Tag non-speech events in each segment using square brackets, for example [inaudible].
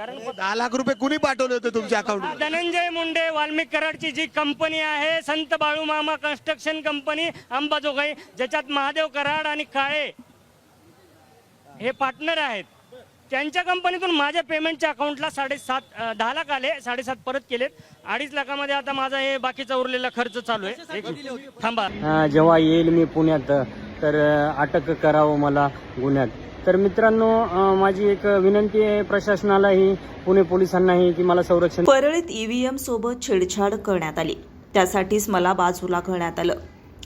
कारण दहा लाख रुपये कुणी पाठवले होते तुमच्या अकाउंट धनंजय मुंडे वाल्मिक कराडची जी कंपनी आहे संत बाळूमामा कन्स्ट्रक्शन कंपनी अंबाजोगाई ज्याच्यात महादेव कराड आणि काळे हे पार्टनर आहेत. त्यांच्या कंपनीतून माझ्या पेमेंटच्या अकाउंटला साडेसात अं, दहा लाख आले साडेसात परत केलेत अडीच लाखामध्ये आता माझा हे बाकीचा उरलेला खर्च चालू आहे. एक थांबा. अ, जेव्हा येईल मी पुण्यात तर अ, अटक करावं मला गुन्ह्यात. तर मित्रांनो माझी एक विनंती आहे प्रशासनालाही पुणे पोलिसांनाही की मला संरक्षण परळीत ईव्हीएम सोबत छेडछाड करण्यात आली. त्यासाठीच मला बाजूला करण्यात आलं.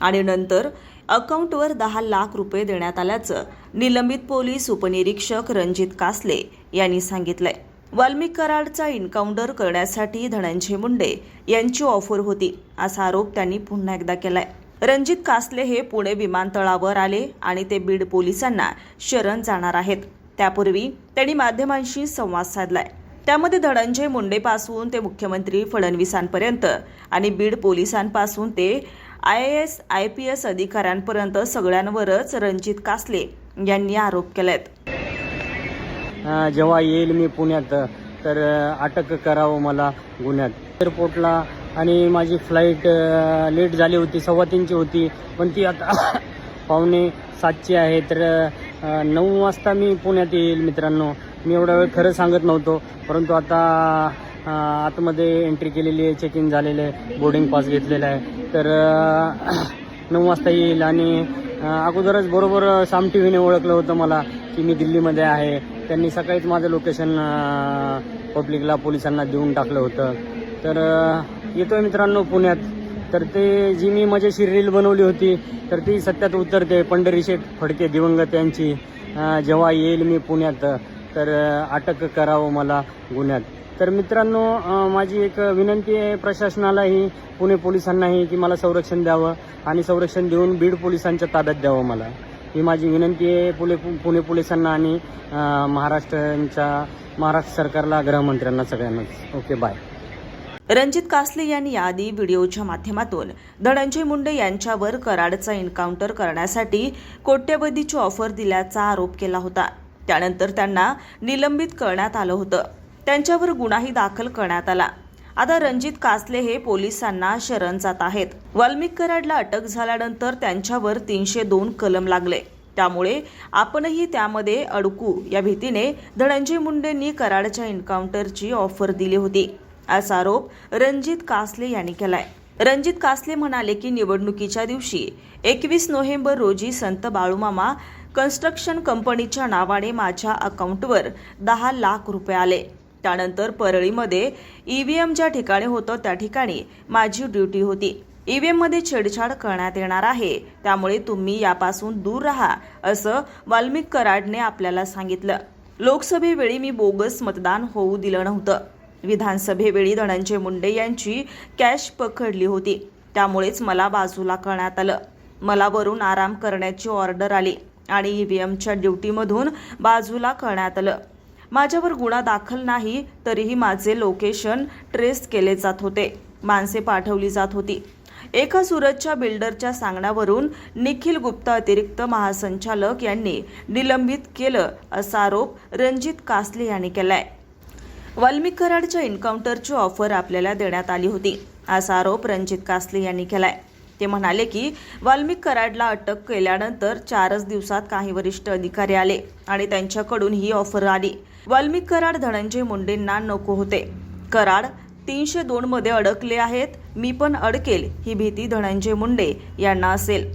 आणि नंतर अकाउंटवर दहा लाख रुपये देण्यात आल्याचं निलंबित पोलीस उपनिरीक्षक रणजित कासले यांनी सांगितलंय. वाल्मिक कराडचा इन्काउंटर करण्यासाठी धनंजय मुंडे यांची ऑफर होती असा आरोप त्यांनी पुन्हा एकदा केलाय. रणजित कासले हे पुणे विमानतळावर आले आणि ते बीड पोलिसांना शरण जाणार आहेत. त्यापूर्वी त्यांनी माध्यमांशी संवाद साधलाय. त्यामध्ये धनंजय मुंडेपासून ते मुख्यमंत्री फडणवीसांपर्यंत आणि बीड पोलिसांपासून ते I A S I P S अधिकाऱ्यांपर्यंत सगळ्यांवरच रणजित कासले यांनी आरोप केलेत. जेव्हा येईल मी पुण्यात तर अटक करावं मला गुन्ह्यात. एअरपोर्टला आणि माझी फ्लाईट लेट झाली होती सव्वा तीनची होती. पण ती आता [coughs] पावणे सातची आहे. तर नऊ वाजता मी पुण्यात येईल मित्रांनो. मी एवढा वेळ खरं सांगत नव्हतो. परंतु आता आतमध्ये एंट्री केलेली आहे चेक इन झालेलं आहे बोर्डिंग पास घेतलेला आहे. तर [coughs] नऊ वाजता येईल आणि अगोदरच बरोबर साम टी व्हीने ओळखलं होतं मला की मी दिल्लीमध्ये आहे. त्यांनी सकाळीच माझं लोकेशन पब्लिकला पोलिसांना देऊन टाकलं होतं. तर येतोय मित्रांनो पुण्यात. तर ते जी मी मजेशीर रील बनवली होती तर ती सत्यात उतरते पंढरी शेठ फडके दिवंगत यांची. जेव्हा येईल मी पुण्यात तर अटक करावं मला गुन्ह्यात. तर मित्रांनो माझी एक विनंती आहे प्रशासनालाही पुणे पोलिसांनाही की मला संरक्षण द्यावं आणि संरक्षण देऊन बीड पोलिसांच्या ताब्यात द्यावं मला. ही माझी विनंती आहे पुणे पुणे पोलिसांना आणि महाराष्ट्रांच्या महाराष्ट्र सरकारला गृहमंत्र्यांना सगळ्यांनाच ओके बाय रणजित कासले यांनी याआधी व्हिडिओच्या माध्यमातून धनंजय मुंडे यांच्यावर कराडचा एन्काउंटर करण्यासाठी कोट्यवधीची ऑफर दिल्याचा आरोप केला होता. त्यानंतर त्यांना निलंबित करण्यात आलं होतं. त्यांच्यावर गुन्हाही दाखल करण्यात आला. आता रणजित कासले हे पोलिसांना शरण जात आहेत. वाल्मिक कराडला अटक झाल्यानंतर त्यांच्यावर तीनशे दोन कलम लागले. त्यामुळे आपणही त्यामध्ये अडकू या भीतीने धनंजय मुंडेंनी कराडच्या एन्काउंटरची ऑफर दिली होती. असा आरोप रणजित कासले यांनी केलाय. रणजित कासले म्हणाले की निवडणुकीच्या दिवशी एकवीस नोव्हेंबर रोजी संत बाळूमामा कन्स्ट्रक्शन कंपनीच्या नावाने माझ्या अकाउंटवर दहा लाख रुपये आले. त्यानंतर परळीमध्ये ईव्हीएम ज्या ठिकाणी होतं त्या ठिकाणी माझी ड्युटी होती. ईव्हीएममध्ये छेडछाड करण्यात येणार आहे. त्यामुळे तुम्ही यापासून दूर राहा असं वाल्मिक कराडने आपल्याला सांगितलं. लोकसभेवेळी मी बोगस मतदान होऊ दिलं नव्हतं. विधानसभेवेळी धनंजय मुंडे यांची कॅश पकडली होती. त्यामुळेच मला बाजूला करण्यात आलं. मला वरून आराम करण्याची ऑर्डर आली आणि ईव्हीएमच्या ड्युटीमधून बाजूला करण्यात आलं. माझ्यावर गुन्हा दाखल नाही तरीही माझे लोकेशन ट्रेस केले जात होते. माणसे पाठवली जात होती. एका सुरतच्या बिल्डरच्या सांगण्यावरून निखिल गुप्ता अतिरिक्त महासंचालक यांनी निलंबित केलं असा आरोप रणजित कासले यांनी केलाय. वाल्मिक कराडच्या एन्काउंटरची ऑफर आपल्याला देण्यात आली होती. असा आरोप रणजित कासले यांनी केलाय. ते म्हणाले की वाल्मिक कराडला अटक केल्यानंतर चारच दिवसात काही वरिष्ठ अधिकारी आले आणि त्यांच्याकडून ही ऑफर आली. वाल्मिक कराड धनंजय मुंडेंना नको होते. कराड तीनशे दोन मध्ये अडकले आहेत मी पण अडकेल ही भीती धनंजय मुंडे यांना असेल.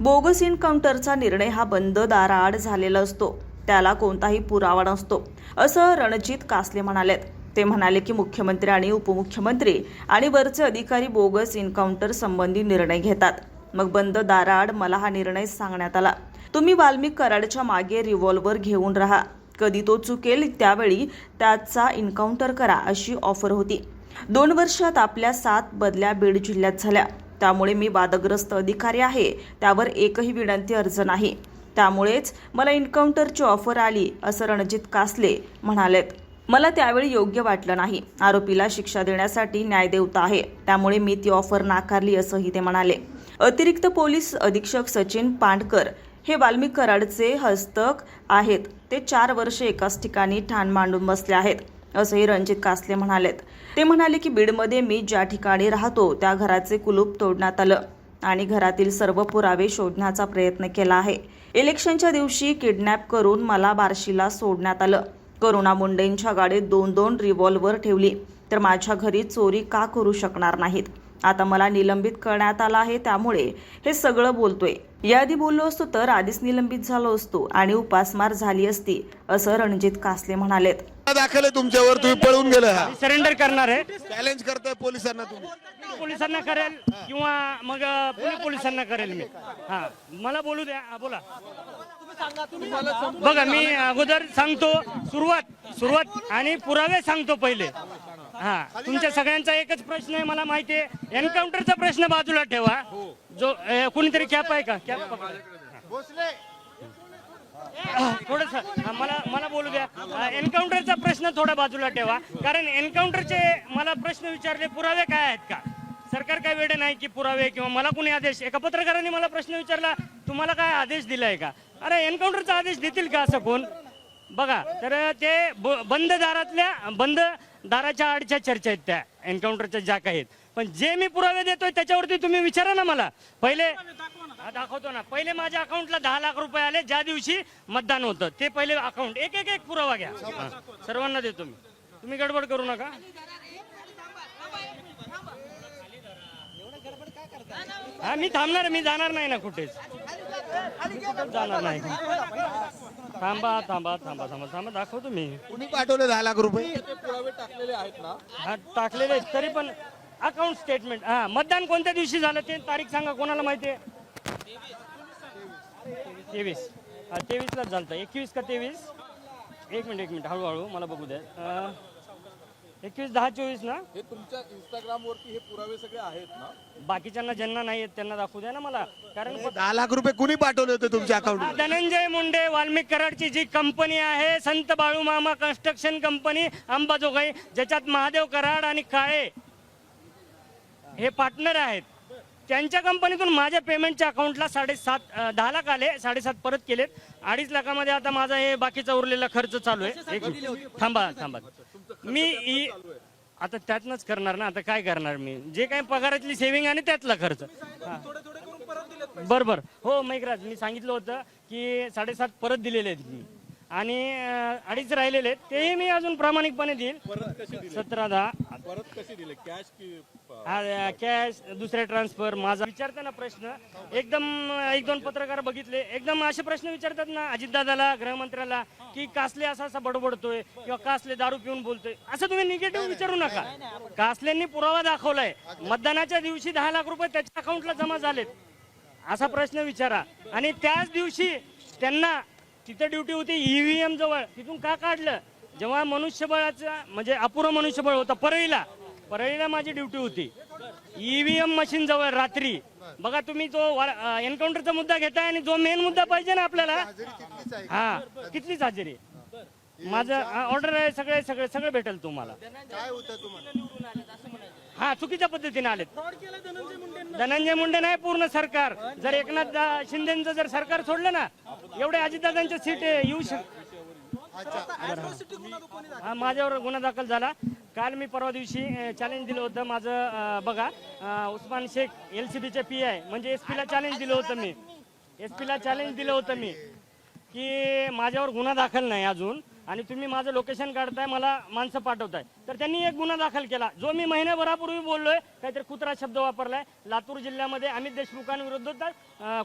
बोगस इनकाउंटरचा निर्णय हा बंद दाराआड झालेला असतो. त्याला कोणताही पुरावा नसतो. असं रणजित कासले म्हणालेत. ते म्हणाले की मुख्यमंत्री आणि उपमुख्यमंत्री आणि वरचे अधिकारी बोगस एन्काउंटर संबंधी निर्णय घेतात. मग बंद दाराआड मला हा निर्णय सांगण्यात आला. तुम्ही वाल्मिक कराडच्या मागे रिव्हॉल्वर घेऊन राहा. कधी तो चुकेल त्यावेळी त्याचा एन्काउंटर करा अशी ऑफर होती. दोन वर्षात आपल्या सात बदल्या बीड जिल्ह्यात झाल्या. त्यामुळे मी वादग्रस्त अधिकारी आहे. त्यावर एकही विनंती अर्ज नाही. त्यामुळेच मला इन्काउंटरची ऑफर आली असं रणजित कासले म्हणालेत. मला त्यावेळी योग्य वाटलं नाही. आरोपीला शिक्षा देण्यासाठी न्यायदेवता आहे. त्यामुळे मी ती ऑफर नाकारली असंही ते म्हणाले. अतिरिक्त पोलीस अधीक्षक सचिन पांडकर हे वाल्मिक कराडचे हस्तक आहेत. ते चार वर्षे एकाच ठिकाणी ठाण मांडून बसले आहेत असंही रणजित कासले म्हणालेत. ते म्हणाले की बीडमध्ये मी ज्या ठिकाणी राहतो त्या घराचे कुलूप तोडण्यात आलं आणि घरातील सर्व पुरावे शोधण्याचा प्रयत्न केला आहे. इलेक्शनच्या दिवशी किडनॅप करून मला बार्शीला सोडण्यात आलं. करुणा मुंडेंच्या गाडीत दोन दोन रिव्हॉल्वर ठेवली. तर माझ्या घरी चोरी का करू शकणार नाहीत? आता मला निलंबित करण्यात आलं आहे त्यामुळे हे सगळं बोलतोय. याआधी बोललो असतो तर आधीच निलंबित झालो असतो आणि उपासमार झाली असती असं रणजित कासले म्हणालेत. दाखल आहे तुमच्यावर तुम्ही पळून गेला. हा सरेंडर करणार आहे. चॅलेंज करताय पोलिसांना तुम्ही. पोलिसांना करेल किंवा मग पुणे पोलिसांना करेल मी. हा मला बोलू द्या. हा, बोला. बघा मी अगोदर सांगतो सुरुवात सुरुवात आणि पुरावे सांगतो पहिले. हा तुमच्या सगळ्यांचा एकच प्रश्न आहे मला माहिती आहे. एन्काउंटरचा प्रश्न बाजूला ठेवा. जो कुणीतरी कॅप आहे का? कॅप थोडस मला मला बोलू द्या. एन्काउंटरचा प्रश्न थोडा बाजूला ठेवा. कारण एन्काउंटरचे मला प्रश्न विचारले पुरावे काय आहेत का? सरकार काय वेळ नाही की पुरावे किंवा मला कोणी आदेश एका पत्रकाराने मला प्रश्न विचारला तुम्हाला काय आदेश दिलाय का? अरे एन्काउंटरचा आदेश देतील का असं कोण? बघा तर ते बंद दारातल्या बंद दाराच्या आडच्या चर्चा आहेत त्या एन्काउंटरच्या ज्या काही आहेत. पण जे मी पुरावे देतोय त्याच्यावरती तुम्ही विचारा ना मला. पहिले हा, दाखवतो ना. पहिले माझ्या अकाउंटला दहा लाख रुपये आले ज्या दिवशी मतदान होतं ते पहिले अकाउंट एक एक एक पुरावा घ्या. सर्वांना देतो मी. तुम्ही गडबड करू नका. हा मी थांबणार मी जाणार नाही ना कुठेच. मी कुठेच जाणार नाही. थांबा थांबा थांबा थांबा थांबा दाखवतो मी. कुणी पाठवले दहा लाख रुपये? हा टाकलेले आहेत. तरी पण अकाउंट स्टेटमेंट हा मतदान कोणत्या दिवशी झालं ते तारीख सांगा कोणाला माहिती आहे? तेवीस. हा तेवीसलाच झालं एकवीस का तेवीस? एक मिनिट एक मिनिट हळूहळू मला बघू द्या. अं, एकवीस दहा चोवीस ना हे तुमच्या इंस्टाग्राम वरती हे पुरावे सगळे आहेत ना? बाकीच्यांना ज्यांना नाही आहेत त्यांना दाखवू द्या ना मला. कारण दहा लाख रुपये कुणी पाठवले होते तुमच्या अकाउंट धनंजय मुंडे वाल्मिक कराडची जी कंपनी आहे संत बाळू मामा कन्स्ट्रक्शन कंपनी अंबाजोगाई ज्याच्यात महादेव कराड आणि काळे हे पार्टनर आहेत. त्यांच्या कंपनीतून माझ्या पेमेंटच्या अकाउंटला साडेसात दहा लाख आले साडेसात परत केलेत. अडीच लाखामध्ये आता माझा हे बाकीचा उरलेला खर्च चालू आहे. एक मिनिट. थांबा थांबा. मी इ- आता त्यातनंच करणार ना आता काय करणार मी? जे काही पगारातली सेव्हिंग आणि त्यातला खर्च. हा. बर बर. हो मैकराज मी सांगितलं होतं की साडेसात परत दिलेले आहेत मी. आणि अडीच राहिलेले आहेत. तेही मी अजून प्रामाणिकपणे देईल. सतरा दहा. परत कसे दिले? कॅश की कॅश दुसरे ट्रान्सफर माझा विचारताना प्रश्न. एकदम एक दोन पत्रकार बघितले. एकदम असे प्रश्न विचारतात ना अजितदादाला गृहमंत्र्याला की कासले असा असा बडबडतोय किंवा कासले दारू पिऊन बोलतोय. असं तुम्ही निगेटिव्ह विचारू नका. कासलेंनी पुरावा दाखवलाय. मतदानाच्या दिवशी दहा लाख रुपये त्याच्या अकाउंटला जमा झालेत. असा प्रश्न विचारा. आणि त्याच दिवशी त्यांना तिथे ड्युटी होती ईव्हीएम जवळ. तिथून का काढलं? जेव्हा मनुष्यबळाचं म्हणजे अपुरं मनुष्यबळ होतं परळीला. परळीला माझी ड्युटी होती. ईव्हीएम मशीन जवळ रात्री. बघा तुम्ही तो एन्काउंटरचा मुद्दा घेताय आणि जो मेन मुद्दा पाहिजे ना आपल्याला? हा. कितलीच हजेरी. माझं ऑर्डर आहे सगळे सगळे सगळे भेटेल तुम्हाला. हा चुकीच्या पद्धतीने आलेत. धनंजय मुंडे नाही पूर्ण सरकार. जर एकनाथ शिंदेचं जर सरकार सोडलं ना एवढे अजितदादांच्या सीट येऊ शक हा माझ्यावर गुन्हा दाखल झाला. काल मी परवा दिवशी चॅलेंज दिलं होतं माझं अं, बघा अं, उस्मान शेख एल सी बीचे पी आय म्हणजे एस ला चॅलेंज दिलं होतं मी. एस ला चॅलेंज दिलं होतं मी की माझ्यावर गुन्हा दाखल नाही अजून. आणि तुम्ही माझं लोकेशन काढताय मला माणसं पाठवताय. तर त्यांनी एक गुन्हा दाखल केला. जो मी महिन्याभरापूर्वी बोललोय काहीतरी कुत्रा शब्द वापरलाय. लातूर जिल्ह्यामध्ये अमित देशमुखांविरुद्ध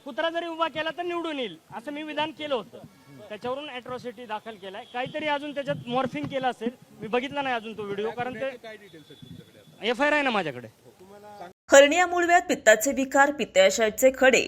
कुत्रा जरी उभा केला तर निवडून येईल असं मी विधान केलं होतं. त्याच्यावरून अॅट्रॉसिटी दाखल केलाय. काहीतरी अजून त्याच्यात मॉर्फिंग केलं असेल. मी बघितला नाही अजून तो व्हिडिओ कारण ते एफ आय आर आहे ना माझ्याकडे. हर्निया मुळव्यात पित्ताचे विकार पित्ताशयाचे खडे.